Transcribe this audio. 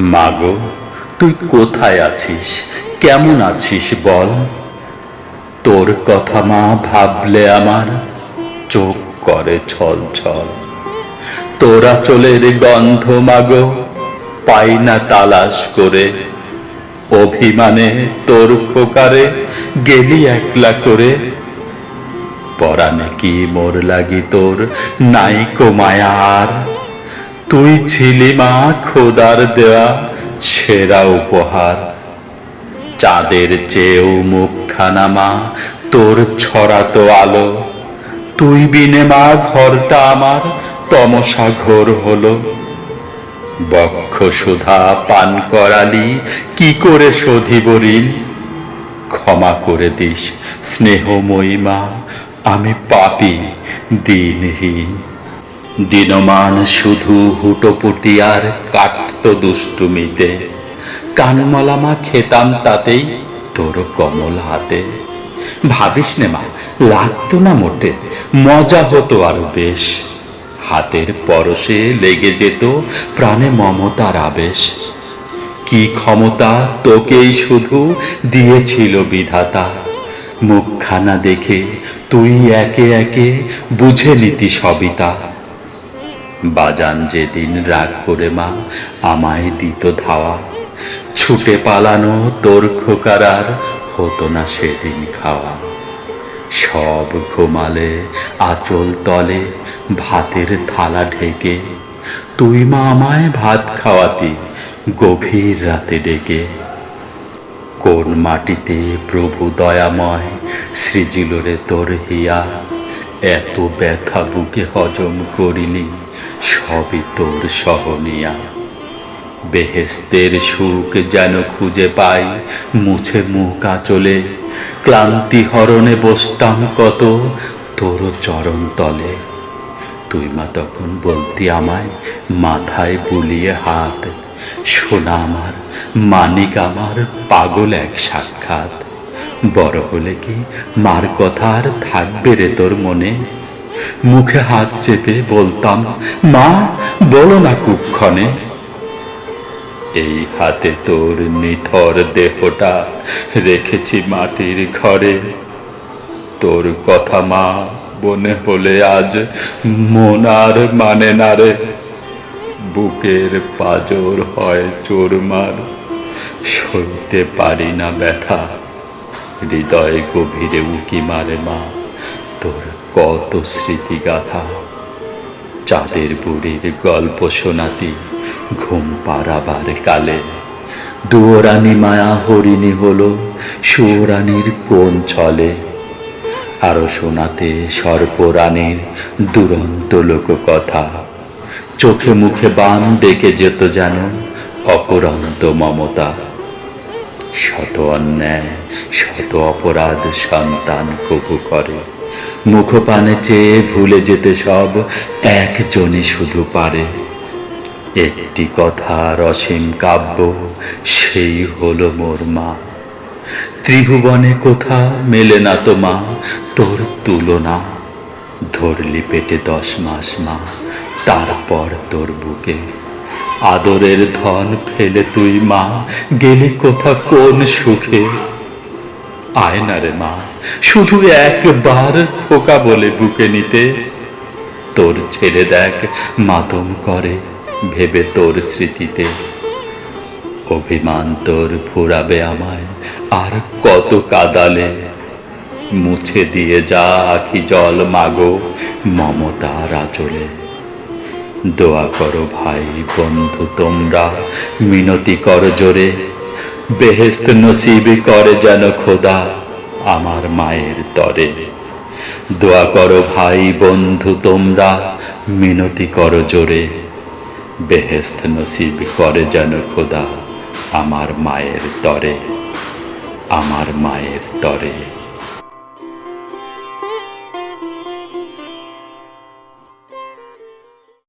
মাগো, তুই কোথায় আছিস? কেমন আছিস বল? তোর কথা মা ভাবলে আমার চোখ করে ছল ছল তোরা চলের গন্ধ মাগো, পাই না তালাশ করে। অভিমানে তোর খোকারে গেলি একলা করে। পরাণে কি মোর লাগি তোর? নাইকো মায়ার তুই ছিলি মা খোদার দেওয়া সেরা উপহার। চাঁদের চেয়েও মুখখানা মা, তোর ছড়াতো আলো। তুই বিনে মা ঘরটা আমার, তমসা ঘোর হলো। বক্ষ সুধা পান করালি, কি করে শোধিব ঋণ? ক্ষমা করে দিস স্নেহময়ী মা, আমি পাপি দিনহীন। দিনমান শুধু হুটোপুটি আর কাটতো দুষ্টুমিতে। কানমলামা খেতাম তাতেই তোর কমল হাতে। ভাবিস নে মা, লাগতো না মোটে, মজা হতো আরও বেশ। হাতের পরশে লেগে যেত প্রাণে মমতার আবেশ। কি ক্ষমতা তোকেই শুধু দিয়েছিল বিধাতা। মুখখানা দেখে তুই একে একে বুঝে নিতি সবিতা। বাজান যেদিন রাগ করে মা, আমায় দিত ধাওয়া। ছুটে পালানো তোর খোকারার হতো না সেদিন খাওয়া। সব ঘুমালে, আঁচল তলে, ভাতের থালা ঢেকে। তুই মা আমায় ভাত খাওয়াতি, গভীর রাতে ডেকে। কোন মাটিতে প্রভু দয়াময় সৃজিল রে তোর হিয়া, এত ব্যথা বুকে হজম করিলি। সবই তোর সহনিয়া। বেহেস্তের সুখ যেন খুঁজে পাই, মুছে মুখ আচলে। ক্লান্তি হরণে বসতাম কত তোর চরণ তলে। তুই মা তখন বলতি আমায়, মাথায় বুলিয়ে হাত। সোনা আমার, মানিক আমার, পাগল এক সাক্ষাৎ। বড় হলে কি মার কথা আর থাকবে রে তোর মনে? মুখে হাত চেপে বলতাম, মা, বলো না কুক্ষণে, এই হাতে তোর নিথর দেহটা রেখেছি মাটির ঘরে। তোর কথা মা মনে হলে আজ মন আর মানে না রে। বুকের পাজর হয় চোরমার সইতে পারি না ব্যথা। হৃদয় গভীরে উকি মারে মা, তোর কত স্মৃতি গাথা চাঁদের বুড়ির গল্প শোনাতি ঘুম পাড়াবার কালে দুয়োরানী মায়া হরিণী হলো সুরানির কোন ছলে। আরও শোনাতে সর্পরানীর দুরন্ত লোক কথা চোখে মুখে বান ডেকে যেত যেন অপরন্ত মমতা। শত অন্যায়, শত অপরাধ সন্তান কবু করে। মুখপানে চেয়ে ভুলে যেতে সব একজনই শুধু পারে। একটি কথা রসীম কাব্য, সেই হলো মোর মা। ত্রিভুবনে কোথা মেলে না তো মা, তোর তুলনা। ধরলি পেটে দশ মাস মা, তারপর তোর বুকে। আদরের ধন ফেলে তুই মা, গেলি কোথা কোন সুখে। আয় না রে মা, শুধু একবার খোকা বলে বুকে নিতে। তোর ছেলে দেখ মাতম করে ভেবে তোর স্মৃতিতে। অভিমান তোর ফুরাবে আমায় আর কত কাদালে। মুছে দিয়ে যা আখি জল মাগো মমতার আচলে। দোয়া করো ভাই বন্ধু, তোমরা মিনতি কর জোরে। বেহেস্ত নসিব করে যেন খোদা আমার মায়ের তরে। দোয়া করো ভাই বন্ধু, তোমরা মিনতি করো জোরে। বেহেস্ত নসিব করে যেন খোদা আমার মায়ের তরে, আমার মায়ের তরে।